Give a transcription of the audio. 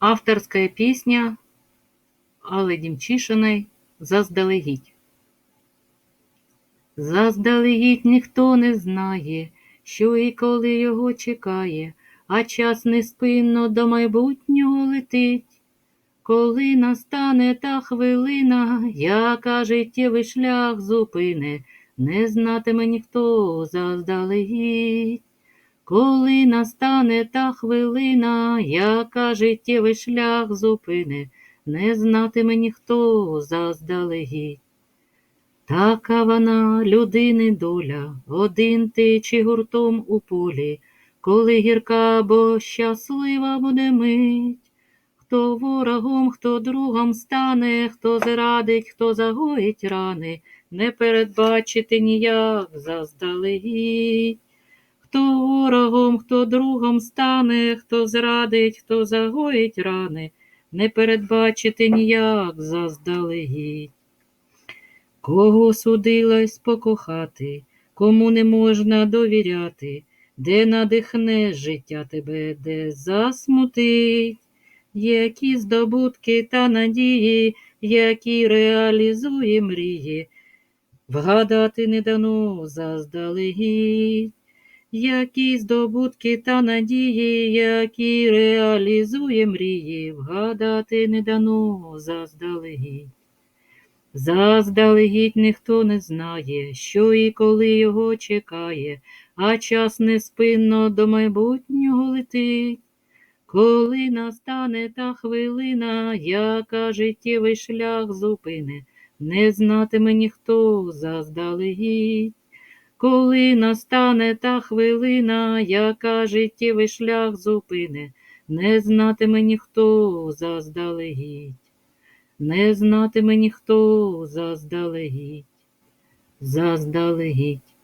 Авторська пісня Алли Дімчишиної Заздалегідь. Заздалегідь ніхто не знає, що і коли його чекає, а час неспинно до майбутнього летить. Коли настане та хвилина, яка життєвий шлях зупине, не знатиме ніхто заздалегідь. Коли настане та хвилина, яка життєвий шлях зупине, не знатиме ніхто заздалегідь. Така вона, людини доля, один ти чи гуртом у полі, коли гірка або щаслива буде мить. Хто ворогом, хто другом стане, хто зрадить, хто загоїть рани, не передбачити ніяк заздалегідь. Хто ворогом, хто другом стане, хто зрадить, хто загоїть рани, не передбачити ніяк заздалегідь. Кого судилась покохати, кому не можна довіряти, де надихне життя тебе, де засмутить, які здобутки та надії, які реалізує мрії, вгадати не дано заздалегідь, які здобутки та надії, які реалізує мрії, вгадати не дано заздалегідь. Заздалегідь ніхто не знає, що і коли його чекає, а час неспинно до майбутнього летить. Коли настане та хвилина, яка життєвий шлях зупине, не знатиме ніхто заздалегідь. Коли настане та хвилина, яка життєвий шлях зупине, не знатиме ніхто заздалегідь. Не знатиме ніхто заздалегідь, заздалегідь.